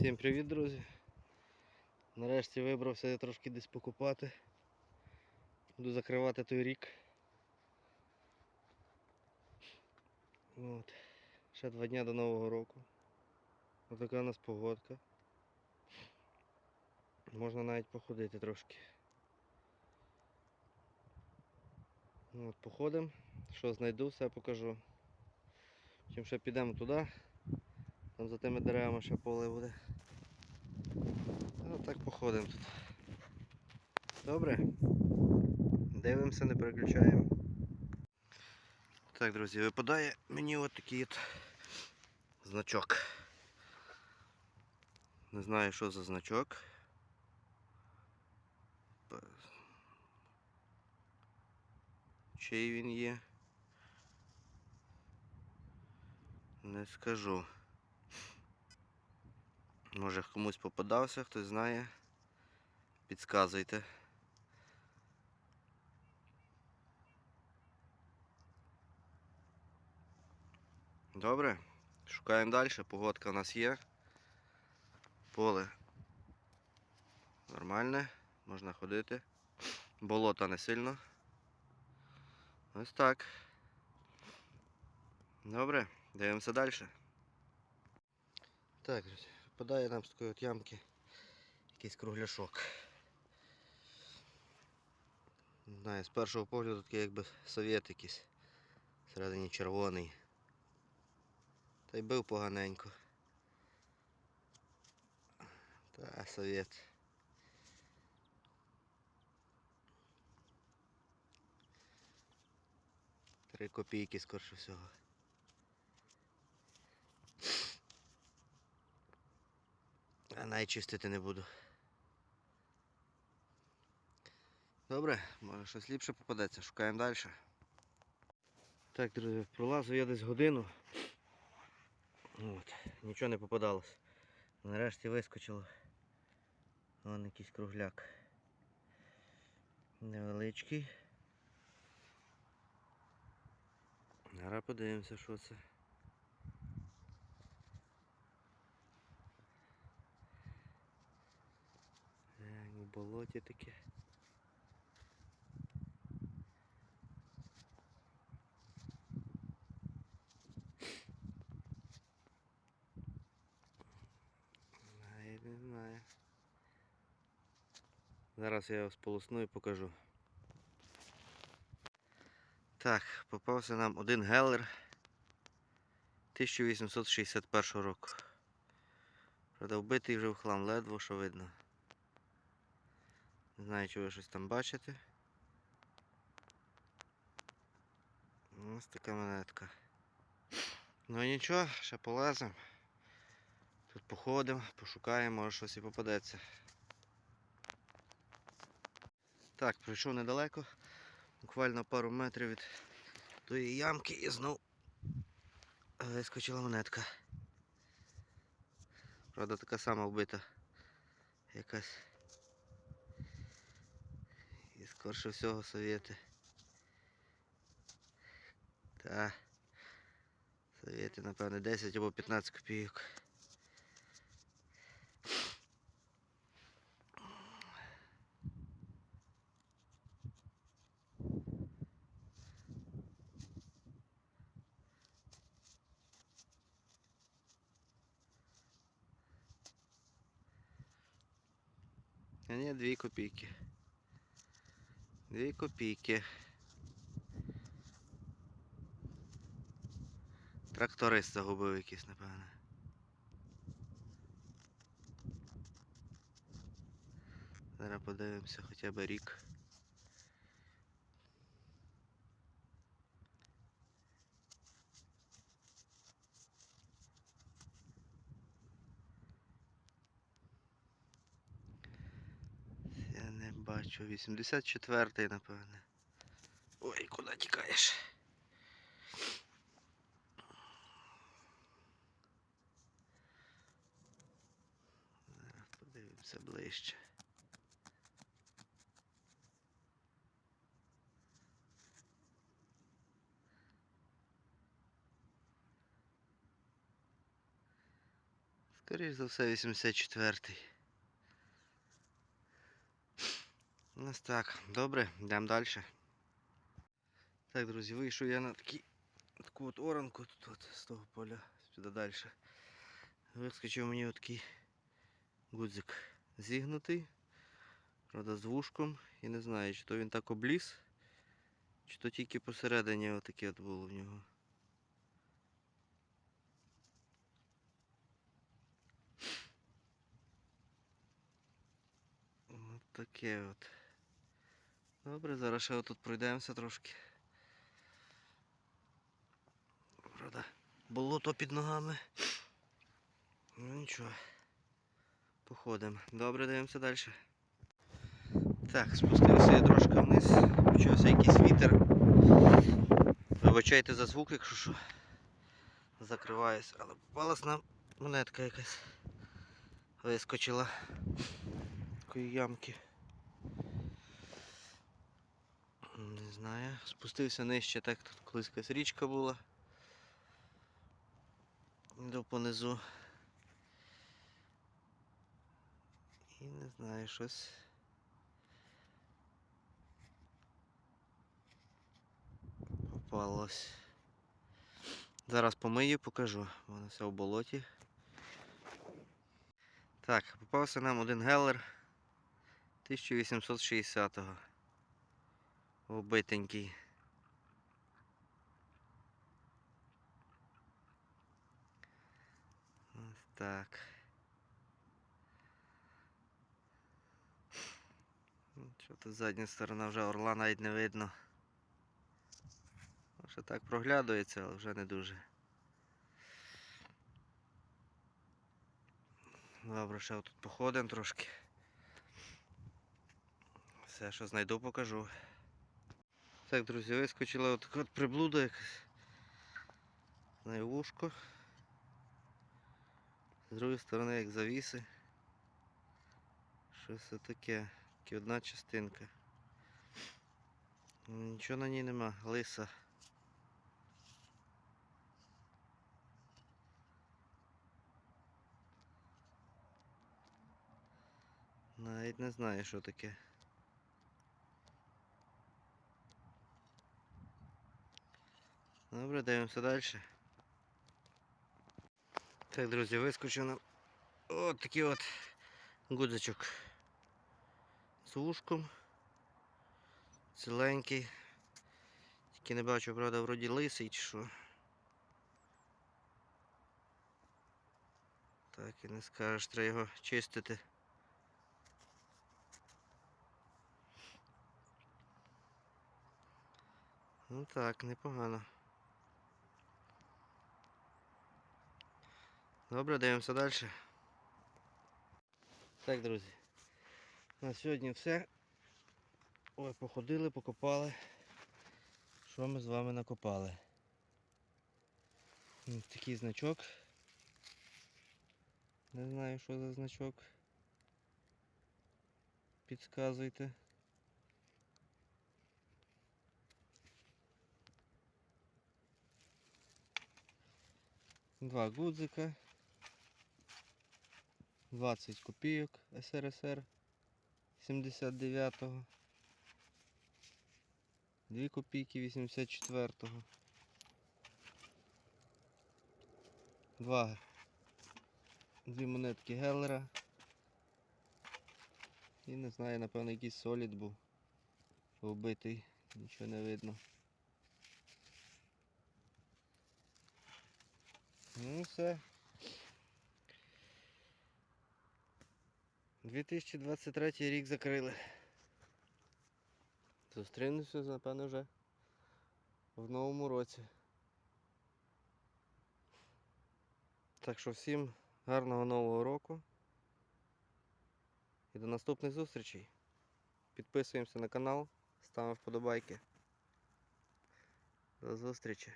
Всім привіт, друзі. Нарешті вибрався я трошки десь покупати. Буду закривати той рік. От. Ще два дня до Нового року. Ось така у нас погодка. Можна навіть походити трошки. От, походимо. Що знайду, все покажу. Чим ще підемо туди. Там за тими деревами ще поле буде. Ну так походимо тут. Добре. Дивимося, не переключаємо. Так, друзі, випадає мені от такий от значок. Не знаю, що за значок. Чий він є? Не скажу. Може комусь попадався, хтось знає. Підказуйте. Добре. Шукаємо далі. Погодка у нас є. Поле нормальне, можна ходити. Болота не сильно. Ось так. Добре, дивимося далі. Так, друзі, випадає нам з такої от ямки якийсь кругляшок. Не знаю, з першого погляду такий якби совєт якийсь. Всередині червоний. Та й бив поганенько. Та, совєт. Три копійки скорше всього. Навіть чистити не буду. Добре, може щось ліпше попадеться, шукаємо далі. Так, друзі, пролазив я десь годину. От, нічого не попадалось. Нарешті вискочило. Вон якийсь кругляк. Невеличкий. Зараз подивимося, що це. Е, В болоті таке. Знаю, не знаю. Зараз я його сполосну і покажу. Так, попався нам один гелер 1861 року. Правда, вбитий вже в хлам, ледво що видно. Не знаю, чи ви щось там бачите. Ось така монетка. Ну нічого, ще полеземо. Тут походимо, пошукаємо, може щось і попадеться. Так, пройшов недалеко, буквально пару метрів від тої ямки і знов вискочила монетка. Правда, така сама вбита. Якась. Скорше всього совєти. Та. Совєти, напевне, 10 або 15 копійок. А ні, 2 копійки. 2 копійки. Тракторист загубив якийсь, напевне. Зараз подивимося хоча б рік. Я не бачу. 84-й, напевне. Ой, куди тікаєш? Подивимося ближче. Скоріш за все 84-й. Ось так. Добре, йдемо далі. Так, друзі, вийшов я на такий, таку от оранку тут от, з того поля сюди далі. Вискочив мені такий гудзик зігнутий. Правда, з вушком. І не знаю, чи то він так обліз, чи то тільки посередині отаке от було в нього. От таке от. Добре, зараз ще отут пройдемося трошки. Правда, болото під ногами. Ну нічого. Походимо. Добре, дивимося далі. Так, спустився я трошки вниз, почався якийсь вітер. Вибачайте за звук, якщо що. Закриваюсь, але попалась нам монетка якась. Вискочила такої ямки. Не знаю. Спустився нижче, так тут колись якась річка була. Йду понизу. І не знаю, щось. Попалось. Зараз помию, покажу. Воно все в болоті. Так, попався нам один гелер 1860-го. Обитенький. Ось так. Ну, Що тут задня сторона вже орла навіть не видно. Ще так проглядується, але вже не дуже. Добре, ще тут походимо трошки. Все, що знайду, покажу. Так, друзі, вискочила от от приблуда якась. На вушко. З другої сторони як завіси. Щось це таке. Тільки одна частинка. Нічого на ній нема, лиса. Навіть не знаю, що таке. Добре, дивимося далі. Так, друзі, вискочив нам от такий от гудзичок з ушком. Ціленький. Тільки не бачу, правда, вроді лисий чи що. Так і не скажеш, треба його чистити. Ну так, непогано. Добре, дивимося далі. Так, друзі. На сьогодні все. Ой, походили, покопали. Що ми з вами накопали? Такий значок. Не знаю, що за значок. Підказуйте. Два гудзика. 20 копійок СРСР 79-го. 2 копійки 84-го. Два. Дві монетки Геллера. І не знаю, напевно, якийсь солід був. Вбитий, нічого не видно. Ну все. 2023 рік закрили. Зустрінемося, напевно, вже в новому році. Так що всім гарного нового року і до наступних зустрічей. Підписуємося на канал, ставимо вподобайки. До зустрічі!